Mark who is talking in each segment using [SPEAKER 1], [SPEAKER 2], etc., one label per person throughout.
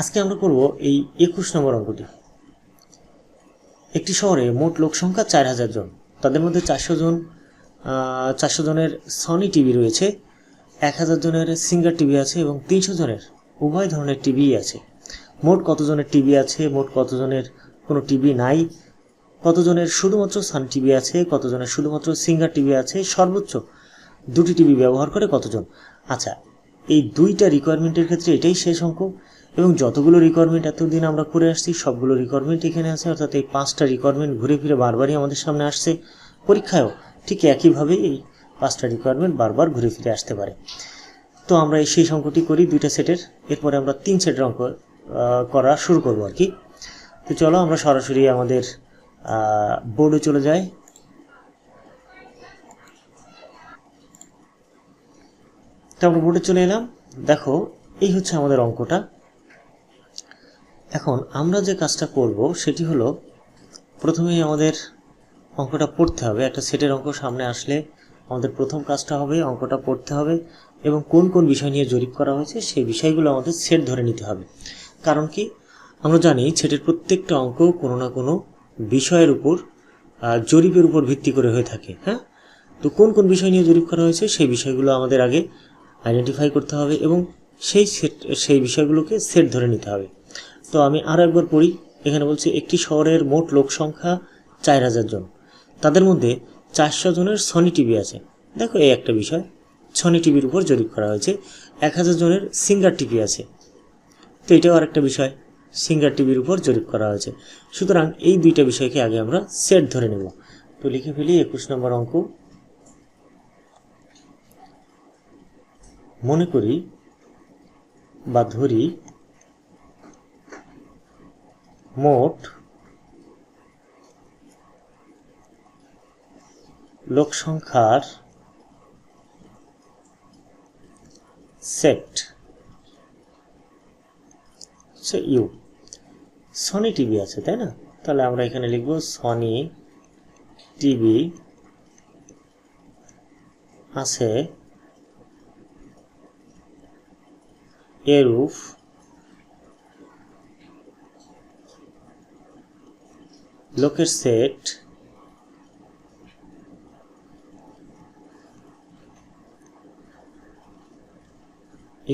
[SPEAKER 1] আজকে আমরা করব এই একুশ নম্বর অঙ্কটি। একটি শহরে মোট লোক সংখ্যা চার হাজার জন। তাদের মধ্যে চারশো জন চারশো জনের সনি টিভি রয়েছে, এক হাজার জনের সিঙ্গার টিভি আছে এবং তিনশো জনের উভয় ধরনের টিভি আছে। মোট কতজনের টিভি আছে, মোট কতজনের কোনো টিভি নাই কতজনের শুধুমাত্র সান টিভি আছে কতজনের শুধুমাত্র সিঙ্গার টিভি আছে, সর্বোচ্চ দুটি টিভি ব্যবহার করে কতজন? আচ্ছা এই দুইটা রিকোয়ারমেন্টের ক্ষেত্রে এটাই শেষ অঙ্ক। এবং যতগুলো রিকোয়ারমেন্ট এতদিন আমরা করে আসছি, সবগুলো রিকোয়ারমেন্ট এখানে আছে, অর্থাৎ এই পাঁচটা রিকোয়ারমেন্ট ঘুরে ফিরে বারবারই আমাদের সামনে আসছে। পরীক্ষায়ও ঠিক একইভাবে এই পাঁচটা রিকোয়ারমেন্ট বারবার ঘুরে ফিরে আসতে পারে। তো আমরা এই সেই অঙ্কটি করি, দুইটা সেটের। এরপরে আমরা তিন সেটের অঙ্ক করা শুরু করব আর কি। তো চলো আমরা সরাসরি আমাদের বোর্ডে চলে যাই। তো আমরা বোর্ডে চলে এলাম। দেখো, এই হচ্ছে আমাদের অঙ্কটা। এখন আমরা যে কাজটা করব সেটি হলো প্রথমেই আমাদের অঙ্কটা পড়তে হবে। একটা সেটের অঙ্ক সামনে আসলে আমাদের প্রথম কাজটা হবে, অঙ্কটা পড়তে হবে এবং কোন কোন বিষয় নিয়ে জরিপ করা হয়েছে সেই বিষয়গুলো আমাদের সেট ধরে নিতে হবে। কারণ কি? আমরা জানি সেটের প্রত্যেকটা অঙ্ক কোনো না কোনো বিষয়ের উপর জরিপের উপর ভিত্তি করে হয়ে থাকে হ্যাঁ? তো কোন কোন বিষয় নিয়ে জরিপ করা হয়েছে সেই বিষয়গুলো আমাদের আগে আইডেন্টিফাই করতে হবে এবং সেই সেট, সেই বিষয়গুলোকে সেট ধরে নিতে হবে। তো আমি আরও একবার পড়ি। এখানে বলছে, একটি শহরের মোট লোক সংখ্যা চার হাজার জন। তাদের মধ্যে চারশো জনের সনি টিভি আছে। দেখো এই একটা বিষয়। সনি টিভির উপর জরিপ করা হয়েছে। এক হাজার জনের সিঙ্গার টিভি আছে। তো এটাও আরেকটা বিষয়। সিঙ্গার টিভির উপর জরিপ করা হয়েছে। সুতরাং এই দুইটা বিষয়কে আগে আমরা সেট ধরে নেব। তো লিখে ফেলি একুশ নম্বর অঙ্ক। মনে করি বা ধরি মোট লোক সংখ্যার set. Say U. Sony TV আছে, তাই না? তাহলে আমরা এখানে লিখব সনি টিভি আছে এরূপ লোকের সেট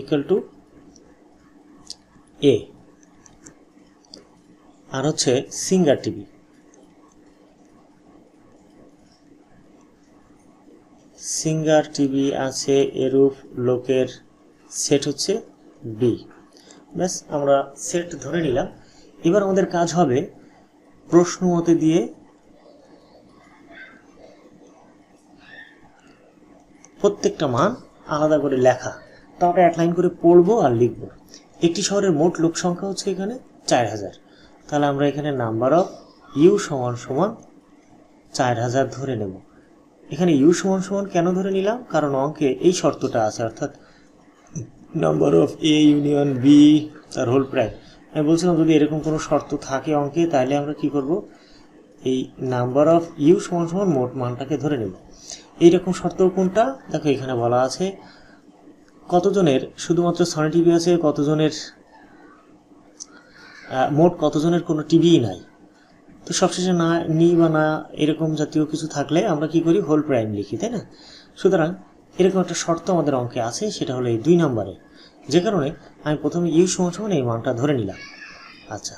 [SPEAKER 1] ইকুয়াল টু এ আর হচ্ছে সিঙ্গার টিভি সিঙ্গার টিভি আছে এরূপ লোকের সেট হচ্ছে বি ব্যাস, আমরা সেট ধরে নিলাম। এবার আমাদের কাজ হবে প্রশ্ন মতে দিয়ে প্রত্যেকটা মান আলাদা করে লেখা। তো আমরা এক লাইন করে পড়ব আর লিখব। একটি শহরের মোট লোক সংখ্যা হচ্ছে এখানে চার হাজার। তাহলে আমরা এখানে নাম্বার অফ ইউ সমান সমান চার হাজার ধরে নেব। এখানে ইউ সমান সমান কেন ধরে নিলাম? কারণ অঙ্কে এই শর্তটা আছে, অর্থাৎ number of A union B তার হোল প্রাইম আমি বলছিলাম, যদি এরকম কোনো শর্ত থাকে অঙ্কে, তাহলে আমরা কি করব? এই নাম্বার অফ ইউ সমান সমান মোট মানটাকে ধরে নেব। এইরকম শর্ত কোনটা? দেখো, এখানে বলা আছে কতজনের শুধুমাত্র সনি টিভি আছে, কতজনের মোট কতজনের কোনো টিভিই নাই। তো সবশেষে না, নি বা না, এরকম জাতীয় কিছু থাকলে আমরা কি করি? হোল প্রাইম লিখি, তাই না? সুতরাং এরকম একটা শর্ত আমাদের অঙ্কে আছে, সেটা হলো এই দুই নম্বরে। যে কারণে আমি প্রথমে ইউ সমান সমান এই মানটা ধরে নিলাম। আচ্ছা।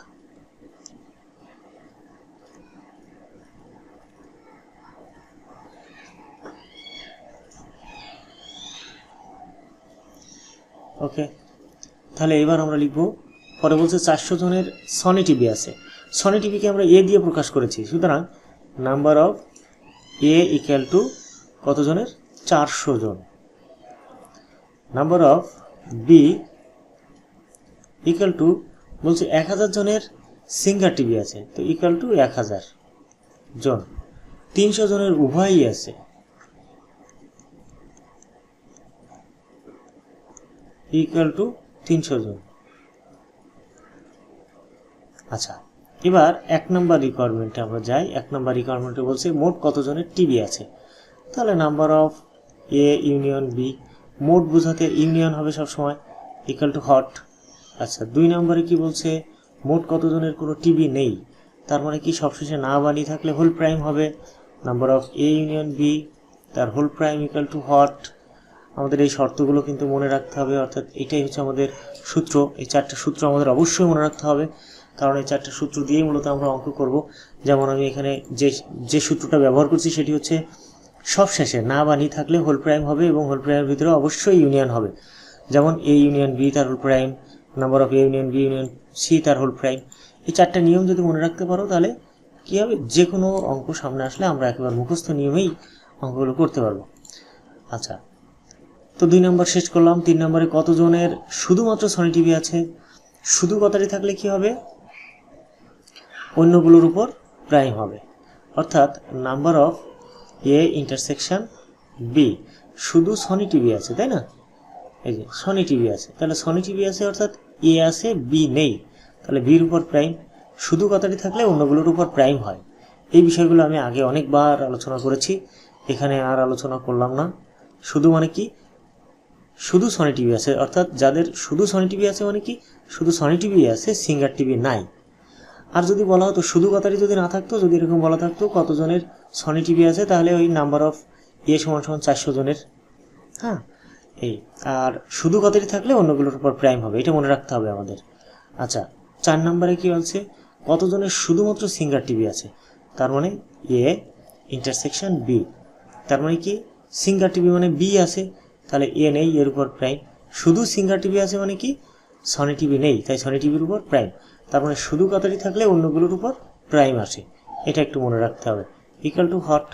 [SPEAKER 1] ওকে। তাহলে এবার আমরা লিখব, পরে বলছে চারশো জনের সনি টিভি আছে। সনি টিভিকে আমরা এ দিয়ে প্রকাশ করেছি। সুতরাং number of A equal to কত জনের? চারশো জন। Number of B equal to বলছে এক হাজার জনের সিঙ্গার টিভি আছে, তো ইকুয়াল টু এক হাজার জন। তিনশো জনের উভয়ই আছে। ইকুয়াল টু তিনশো জন। আচ্ছা এবার এক নম্বর রিকোয়ারমেন্টে আমরা যাই। এক নম্বর রিকোয়ারমেন্টে বলছে মোট কতজনের টিভি আছে? তাহলে number of A union B মোট বোঝাতে ইউনিয়ন হবে সব সময় ইকুয়াল টু হট আচ্ছা দুই নম্বরে কি বলছে? মোট কতজনের কোনো টিভি নেই? তার মানে কি সবশেষে না বানিয়ে থাকলে হোল প্রাইম হবে? Number of A union B তার হোল প্রাইম ইকাল টু হট আমাদের এই শর্তগুলো কিন্তু মনে রাখতে হবে, অর্থাৎ এটাই হচ্ছে আমাদের সূত্র। এই চারটা সূত্র আমাদের অবশ্যই মনে রাখতে হবে, কারণ এই চারটা সূত্র দিয়েই মূলত আমরা অঙ্ক করব। যেমন আমি এখানে যে যে সূত্রটা ব্যবহার করছি সেটি হচ্ছে সব শেষে না বানিয়ে থাকলে হোল প্রাইম হবে এবং হোল প্রাইমের ভিতরে অবশ্যই ইউনিয়ন হবে। যেমন এ ইউনিয়ন বি তার whole prime number of A union B union C তার হোল প্রাইম এই চারটা নিয়ম যদি মনে রাখতে পারো, তাহলে কী হবে? যে কোনো অঙ্ক সামনে আসলে আমরা একেবারে মুখস্থ নিয়মেই অঙ্কগুলো করতে পারব। আচ্ছা তো দুই নম্বর শেষ করলাম। তিন নম্বরে কতজনের শুধুমাত্র সনি টিভি আছে? শুধু কথাটি থাকলে কি হবে? অন্যগুলোর উপর প্রাইম হবে। অর্থাৎ number of A intersection B শুধু সনি টিভি আছে, তাই না? এই যে সনি টিভি আছে। তাহলে সনি টিভি আছে অর্থাৎ এ আছে বি নেই। তাহলে বির উপর প্রাইম শুধু কথাটি থাকলে অন্যগুলোর উপর প্রাইম হয়। এই বিষয়গুলো আমি আগে অনেকবার আলোচনা করেছি। এখানে আর আলোচনা করলাম না। শুধু মানে কি? শুধু সনি টিভি আছে, অর্থাৎ যাদের শুধু সনি টিভি আছে মানে কি? শুধু সনি টিভি আছে সিঙ্গার টিভি নাই। আর যদি বলা হতো, শুধু কথাটি যদি না থাকতো, যদি এরকম বলা থাকতো, কতজনের সনি টিভি আছে, তাহলে ওই নাম্বার অফ এ সমান সমান চারশো জনের। হ্যাঁ এই, আর শুধু কথাটি থাকলে অন্যগুলোর উপর প্রাইম হবে, এটা মনে রাখতে হবে আমাদের। আচ্ছা চার নম্বরে কি বলছে? কতজনের শুধুমাত্র সিঙ্গার টিভি আছে? তার মানে এ ইন্টারসেকশন বি তার মানে কি? সিঙ্গার টিভি মানে বি আছে, তাহলে এ নেই, এর উপর প্রাইম শুধু সিঙ্গার টিভি আছে মানে কি? সনি টিভি নেই, তাই সনি টিভির উপর প্রাইম তার মানে শুধু কথাটি থাকলে অন্যগুলোর উপর প্রাইম আসে। এটা একটু মনে রাখতে হবে। ইকাল টু হট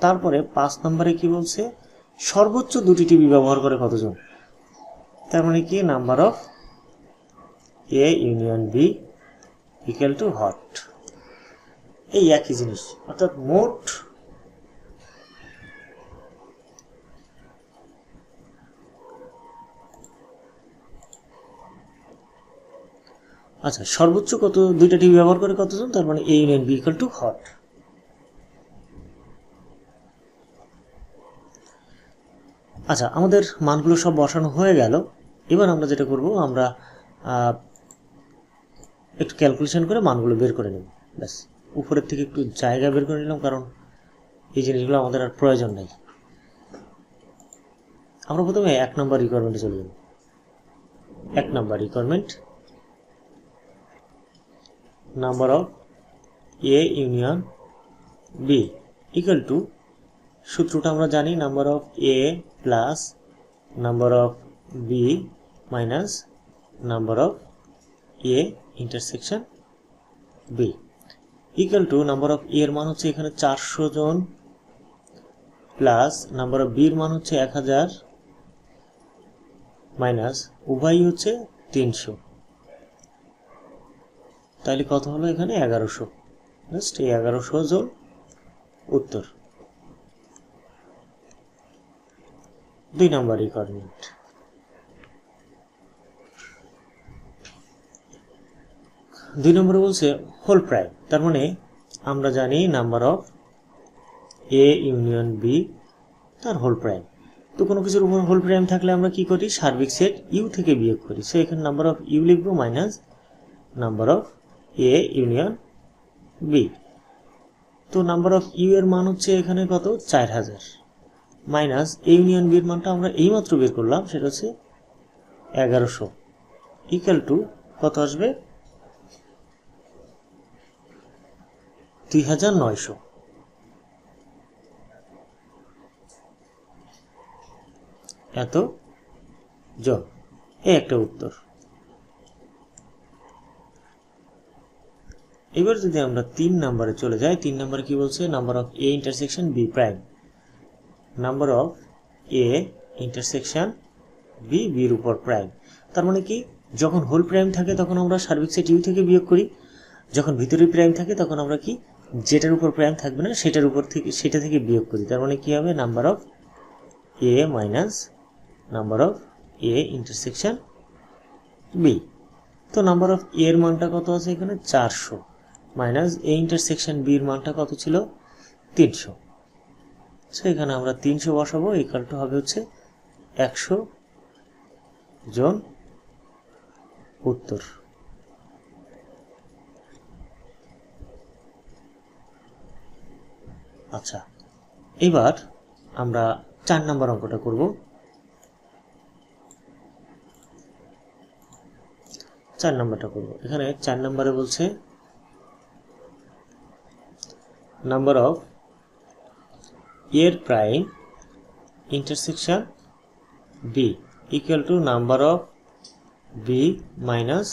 [SPEAKER 1] তারপরে পাঁচ নম্বরে কি বলছে? সর্বোচ্চ দুটি টিভি ব্যবহার করে কতজন? তার মানে কি? Number of A union B equal to hot এই একই জিনিস। অর্থাৎ মোট আচ্ছা সর্বোচ্চ কত, দুইটা টিভি ব্যবহার করে কতজন? তার মানে এ ইউনিয়ন বি টু হট আচ্ছা আমাদের মানগুলো সব বসানো হয়ে গেল। এবার আমরা যেটা করব, আমরা একটু ক্যালকুলেশন করে মানগুলো বের করে নেব। ব্যাস, উপরের থেকে একটু জায়গা বের করে নিলাম, কারণ এই জিনিসগুলো আমাদের আর প্রয়োজন নেই। আমরা প্রথমে এক নম্বর রিকোয়ারমেন্টে চলে যাব। এক নম্বর requirement number of A union B equal to সূত্রটা আমরা জানি number of A plus number of B minus number of A intersection B equal to number of এর মান হচ্ছে এখানে চারশো জন প্লাস নাম্বার অফ বির মান হচ্ছে এক হাজার মাইনাস উভয়ই হচ্ছে তিনশো। তাহলে কত হলো এখানে? এগারোশো। জাস্ট এই এগারোশো জন উত্তর। দুই নম্বর রিকোয়ারমেন্ট দুই নম্বরে বলছে হোল প্রাইম তার মানে আমরা জানি number of A union B তার হোল প্রাইম তো কোনো কিছুর উপর হোল প্রাইম থাকলে আমরা কি করি? সার্বিক সেট ইউ থেকে বিয়োগ করি। সো এখানে নাম্বার অফ ইউ লিখব minus number of A union B তো নাম্বার অফ ইউ এর মান হচ্ছে এখানে কত? চার হাজার। মাইনাস এ ইউনিয়ন বির মানটা আমরা এইমাত্র বের করলাম, সেটা হচ্ছে এগারোশো। ইকাল টু কত আসবে? দুই হাজার নয়শো। এত জন। এই একটা উত্তর। এবার যদি আমরা তিন নাম্বারে চলে যাই, তিন নম্বরে কি বলছে? Number of A intersection B prime number of A intersection B বির উপর প্রাইম তার মানে কি? যখন হোল প্রাইম থাকে, তখন আমরা সার্বিক সেট ইউ থেকে বিয়োগ করি। যখন ভিতরে প্রাইম থাকে, তখন আমরা কি? যেটার উপর প্রাইম থাকবে না, সেটার উপর থেকে, সেটা থেকে বিয়োগ করি। তার মানে কি হবে? Number of A minus number of A intersection B তো নাম্বার অফ এর মানটা কত আছে এখানে? চারশো। মাইনাস এ ইন্টারসেকশন বির মানটা কত ছিল? তিনশো। সো এখানে আমরা তিনশো বসাবো ইকাল টু হবে হচ্ছে একশো জন উত্তর। আচ্ছা এবার আমরা চার নাম্বার অঙ্কটা করব। চার নাম্বারটা করব। এখানে চার নাম্বারে বলছে নাম্বার অফ এর prime intersection b equal to number of b minus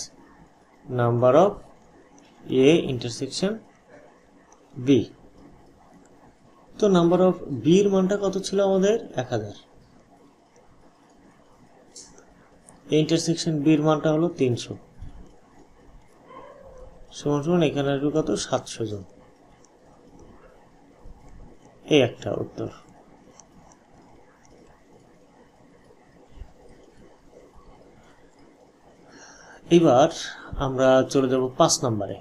[SPEAKER 1] number of a intersection b. তো নাম্বার অফ বি এর মানটা কত ছিল আমাদের? এক হাজার। ইন্টারসেকশন বি এর মানটা হলো তিনশো। সমান সমান এখানে আসবে কত? সাতশো জন। এই একটা উত্তর। এবার আমরা চলে যাব পাঁচ নম্বরে।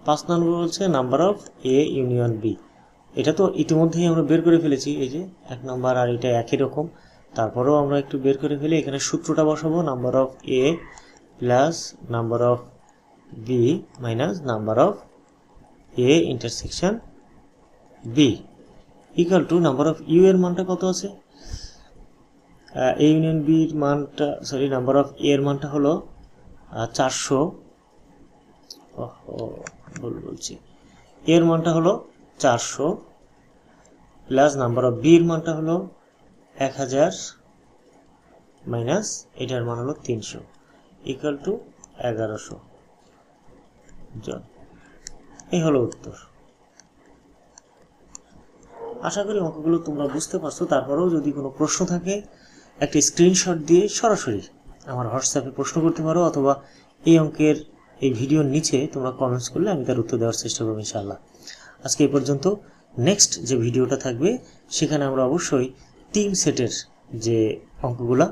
[SPEAKER 1] পাঁচ নম্বর হচ্ছে number of A union B. এটা তো ইতিমধ্যেই আমরা বের করে ফেলেছি, এই যে এক নাম্বার আর এটা একই রকম। তারপরেও আমরা একটু বের করে ফেলি এখানে সূত্রটা বসাবো, number of A plus number of B minus number of A intersection B equal to number of U এর মানটা কত আছে? এ ইউনিয়ন বির মানটা সরি নাম্বার অফ এ এর মানটা হলো চারশো। ভুল বলছি। এর মানটা হলো চারশো প্লাস নাম্বার অফ বির মানটা হলো এক হাজার মাইনাস এটার মান হলো তিনশো ইকুয়াল টু এগারোশো। জন, এই হলো উত্তর। আশা করি অঙ্কগুলো তোমরা বুঝতে পারছ। তারপরেও যদি কোনো প্রশ্ন থাকে, একটা স্ক্রিনশট দিয়ে সরাসরি আমার হোয়াটসঅ্যাপে প্রশ্ন করতে পারো অথবা এই অঙ্কের এই ভিডিওর নিচে তোমরা কমেন্টস করলে আমি তার উত্তর দেওয়ার চেষ্টা করব ইনশাআল্লাহ। আজকে এই পর্যন্ত। নেক্সট যে ভিডিওটা থাকবে, সেখানে আমরা অবশ্যই তিন সেটের যে অঙ্কগুলা,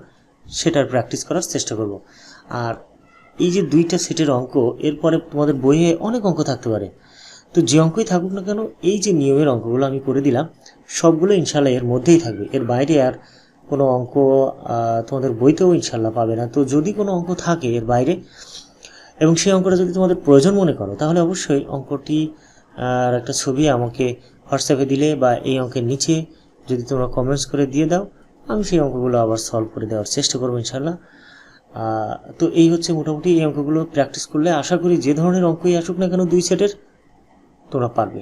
[SPEAKER 1] সেটার প্র্যাকটিস করার চেষ্টা করব। আর এই যে দুইটা সেটের অঙ্ক, এরপরে তোমাদের বইয়ে অনেক অঙ্ক থাকতে পারে। তো যে অঙ্কই থাকুক না কেন, এই যে নিয়মের অঙ্কগুলো আমি করে দিলাম, সবগুলো ইনশাল্লাহ এর মধ্যেই থাকবে। এর বাইরে আর কোনো অঙ্ক তোমাদের বইতেও ইনশাল্লাহ পাবে না। তো যদি কোনো অঙ্ক থাকে এর বাইরে, এবং সেই অঙ্কটা যদি তোমাদের প্রয়োজন মনে করো, তাহলে অবশ্যই অঙ্কটি, আর একটা ছবি আমাকে হোয়াটসঅ্যাপে দিলে বা এই অঙ্কের নিচে যদি তোমরা কমেন্টস করে দিয়ে দাও, আমি সেই অঙ্কগুলো আবার সলভ করে দেওয়ার চেষ্টা করব ইনশাল্লাহ তো এই হচ্ছে মোটামুটি এই অঙ্কগুলো প্র্যাকটিস করলে আশা করি যে ধরনের অঙ্কই আসুক না কেন দুই সেটের তোমরা পারবে।